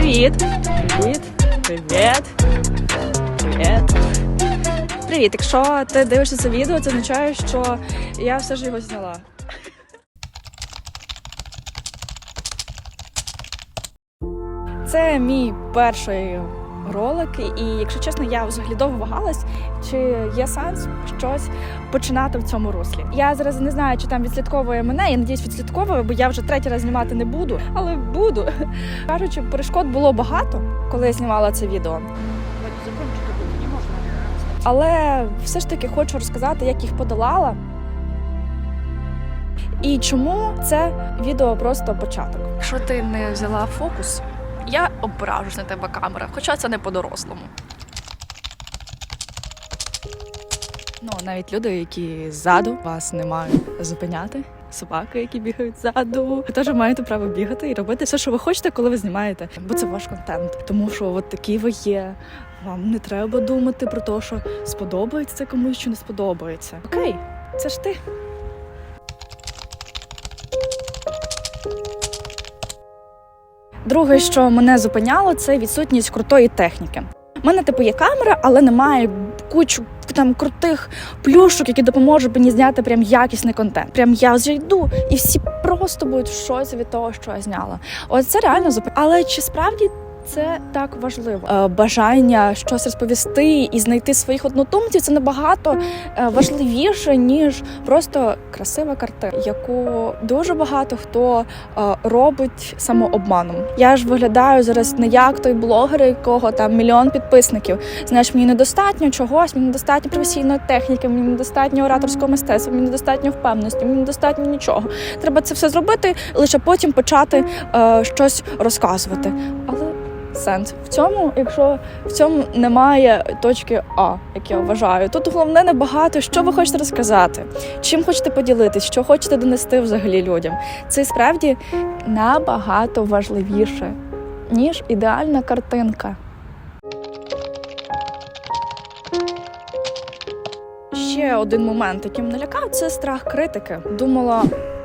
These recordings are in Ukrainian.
Привіт! Привіт! Привіт! Привіт! Привіт! Якщо ти дивишся це відео, це означає, що я все ж його зняла. Це мій перший ролик, і якщо чесно, я взагалі довго вагалась, чи є сенс щось починати в цьому руслі. Я зараз не знаю, чи там відслідковує мене. Я надіюсь, відслідковує, бо я вже третій раз знімати не буду, але буду. Кажучи, перешкод було багато, коли я знімала це відео. Але все ж таки хочу розказати, як їх подолала. І чому це відео просто початок. Якщо ти не взяла фокус, я ображусь на тебе камера, хоча це не по-дорослому. Ну, навіть люди, які ззаду вас не мають зупиняти. Собаки, які бігають ззаду, ви теж маєте право бігати і робити все, що ви хочете, коли ви знімаєте. Бо це ваш контент. Тому що от такі ви є. Вам не треба думати про те, що сподобається це комусь чи не сподобається. Окей, це ж ти. Друге, що мене зупиняло, це відсутність крутої техніки. У мене типу є камера, але немає кучу там крутих плюшок, які допоможуть мені зняти прям якісний контент. Прям я зайду, і всі просто будуть в шоці від того, що я зняла. Ось це реально зупиняло. Але чи справді це так важливо? Е, Бажання щось розповісти і знайти своїх однодумців це набагато е, важливіше, ніж просто красива картина, яку дуже багато хто е, робить самообманом. Я ж виглядаю зараз не як той блогер, якого там мільйон підписників. Знаєш, мені недостатньо чогось, мені недостатньо професійної техніки, мені недостатньо ораторського мистецтва, мені недостатньо впевненості, мені недостатньо нічого. Треба це все зробити, лише потім почати щось розказувати. Але сенс в цьому, якщо в цьому немає точки А, як я вважаю. Тут головне небагато, що ви хочете розказати, чим хочете поділитись, що хочете донести взагалі людям. Це справді набагато важливіше, ніж ідеальна картинка. Ще один момент, який мене лякав, це страх критики. Думала,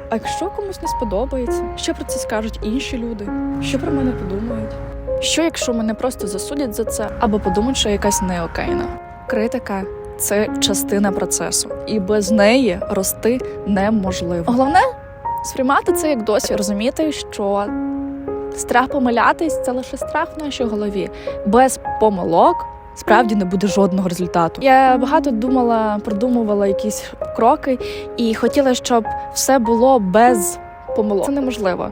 а якщо комусь не сподобається, що про це скажуть інші люди? Що про мене подумають? Що якщо мене просто засудять за це, або подумають, що я якась неокейна? Критика це частина процесу, і без неї рости неможливо. Головне сприймати це як досвід, розуміти, що страх помилятись це лише страх в нашій голові. Без помилок справді не буде жодного результату. Я багато думала, продумувала якісь кроки і хотіла, щоб все було без помилок. Це неможливо.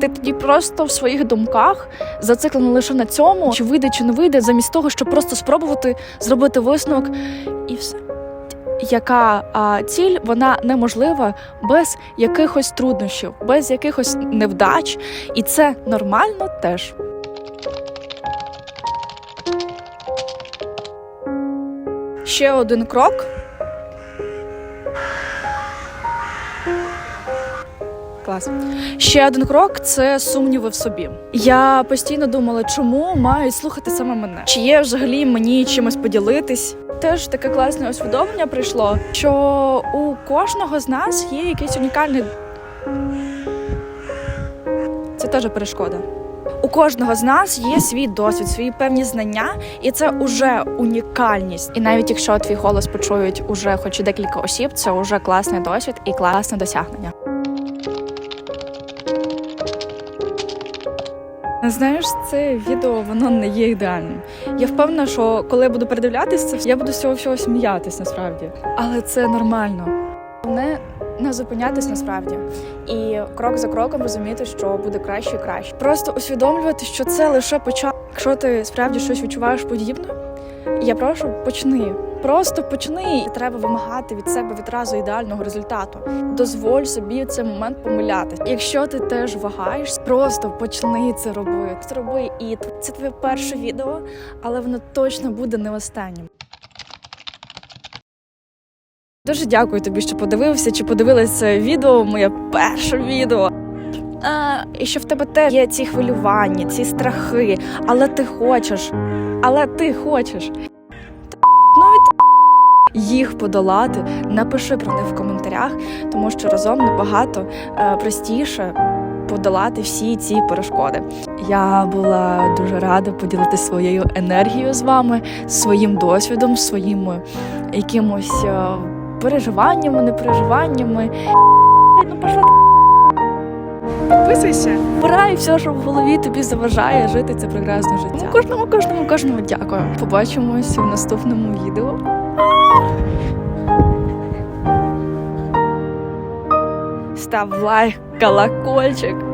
Ти тоді просто в своїх думках зациклена лише на цьому, чи вийде, чи не вийде, замість того, щоб просто спробувати зробити висновок і все. Яка а, ціль вона неможлива без якихось труднощів, без якихось невдач, і це нормально теж. Ще один крок. Клас. Ще один крок це сумніви в собі. Я постійно думала, чому мають слухати саме мене? Чи є взагалі мені чимось поділитись? Теж таке класне усвідомлення прийшло, що у кожного з нас є якийсь унікальний. Це теж перешкода. У кожного з нас є свій досвід, свої певні знання, і це уже унікальність. І навіть якщо твій голос почують уже хоч декілька осіб, це уже класний досвід і класне досягнення. Знаєш, це відео воно не є ідеальним. Я впевнена, що коли я буду передивлятися це, я буду з цього всього сміятись насправді. Але це нормально. Головне не зупинятись насправді і крок за кроком розуміти, що буде краще і краще. Просто усвідомлювати, що це лише початок. Якщо ти справді щось відчуваєш подібне, я прошу почни. Просто почни. І треба вимагати від себе відразу ідеального результату. Дозволь собі в цей момент помилятися. Якщо ти теж вагаєш, просто почни це робити. Зроби і це твоє перше відео, але воно точно буде не останнім. Дуже дякую тобі, що подивився чи подивилася це відео, моє перше відео. А, і що в тебе теж є ці хвилювання, ці страхи, але ти хочеш, але ти хочеш. Ну від їх подолати, напиши про них в коментарях, тому що разом набагато е, простіше подолати всі ці перешкоди. Я була дуже рада поділитися своєю енергією з вами, своїм досвідом, своїми якимось е, переживаннями, непереживаннями. Ну, пошла Підписуйся. Брай все, що в голові тобі заважає жити це прекрасне життя. Тому кожному, кожному, кожному дякую. Побачимось у наступному відео. Став лайк, колокольчик.